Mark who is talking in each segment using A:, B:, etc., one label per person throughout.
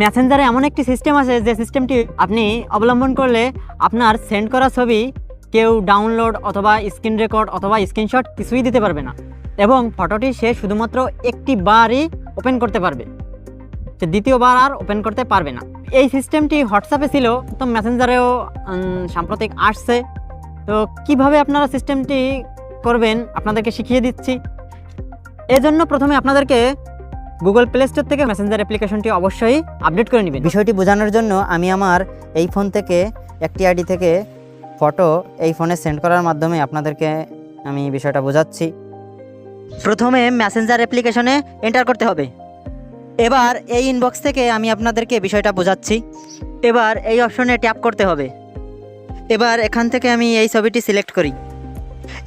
A: মেসেঞ্জারে এমন একটি সিস্টেম আছে যে সিস্টেমটি আপনি অবলম্বন করলে আপনার সেন্ড করা ছবি কেউ ডাউনলোড অথবা স্ক্রিন রেকর্ড অথবা স্ক্রিনশট কিছুই দিতে পারবে না। এবং ফটোটি সে শুধুমাত্র একটি বারই ওপেন করতে পারবে। সে দ্বিতীয়বার আর ওপেন করতে পারবে না। এই সিস্টেমটি হোয়াটসঅ্যাপে ছিল, তো মেসেঞ্জারেও সাম্প্রতিক আসছে। তো কীভাবে আপনারা সিস্টেমটি করবেন, আপনাদেরকে শিখিয়ে দিচ্ছি। এজন্য প্রথমে আপনাদেরকে গুগল প্লে স্টোর থেকে মেসেঞ্জার অ্যাপ্লিকেশনটি অবশ্যই আপডেট করে নেবেন।
B: বিষয়টি বোঝানোর জন্য আমি আমার এই ফোন থেকে একটি আইডি থেকে ফটো এই ফোনে সেন্ড করার মাধ্যমে আপনাদেরকে আমি বিষয়টা বোঝাচ্ছি। প্রথমে মেসেঞ্জার অ্যাপ্লিকেশনে এন্টার করতে হবে। এবার এই ইনবক্স থেকে আমি আপনাদেরকে বিষয়টা বোঝাচ্ছি। এবার এই অপশনে ট্যাপ করতে হবে। এবার এখান থেকে আমি এই ছবিটি সিলেক্ট করি।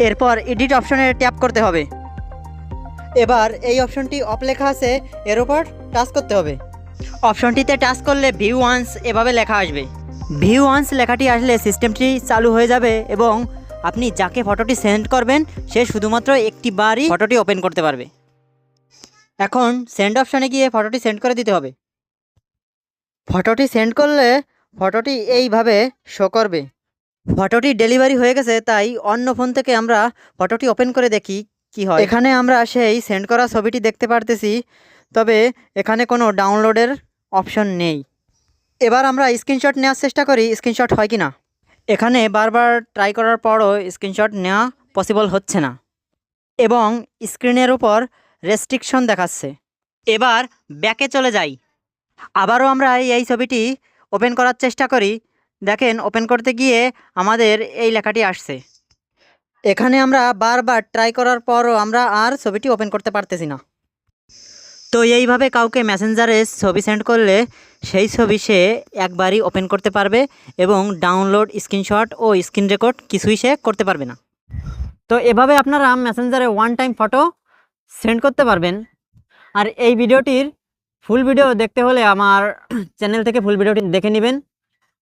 B: এরপর এডিট অপশনে ট্যাপ করতে হবে। এবার এই অপশনটি অফ লেখা আছে, এর উপর টাচ করতে হবে। অপশনটিতে টাচ করলে ভিউ ওয়ান্স এভাবে লেখা আসবে। ভিউ ওয়ান্স লেখাটি আসলে সিস্টেমটি চালু হয়ে যাবে এবং আপনি যাকে ফটোটি সেন্ড করবেন, সে শুধুমাত্র একটি বারই ফটোটি ওপেন করতে পারবে। এখন সেন্ড অপশানে গিয়ে ফটোটি সেন্ড করে দিতে হবে। ফটোটি সেন্ড করলে ফটোটি এইভাবে শো করবে। ফটোটি ডেলিভারি হয়ে গেছে, তাই অন্য ফোন থেকে আমরা ফটোটি ওপেন করে দেখি কি হয়? এখানে আমরা সেই সেন্ড করা ছবিটি দেখতে পারতেছি, তবে এখানে কোনো ডাউনলোডের অপশন নেই। এবার আমরা স্ক্রিনশট নেওয়ার চেষ্টা করি স্ক্রিনশট হয় কি না এখানে বারবার ট্রাই করার পরও স্ক্রিনশট নেওয়া পসিবল হচ্ছে না। এবং স্ক্রিনের উপর রেস্ট্রিকশন দেখাচ্ছে। এবার ব্যাকে চলে যাই। আবারও আমরা এই ছবিটি ওপেন করার চেষ্টা করি। দেখেন ওপেন করতে গিয়ে আমাদের এই লেখাটি আসছে। এখানে আমরা বারবার ট্রাই করার পরও আমরা আর ছবিটি ওপেন করতে পারতেছি না। তো এইভাবে কাউকে মেসেঞ্জারে ছবি সেন্ড করলে সেই ছবি সে একবারই ওপেন করতে পারবে এবং ডাউনলোড স্ক্রিনশট ও স্ক্রিন রেকর্ড কিছুই সে করতে পারবে না।
A: তো এভাবে আপনারা মেসেঞ্জারে ওয়ান টাইম ফটো সেন্ড করতে পারবেন। আর এই ভিডিওটির ফুল ভিডিও দেখতে হলে আমার চ্যানেল থেকে ফুল ভিডিওটি দেখে নেবেন।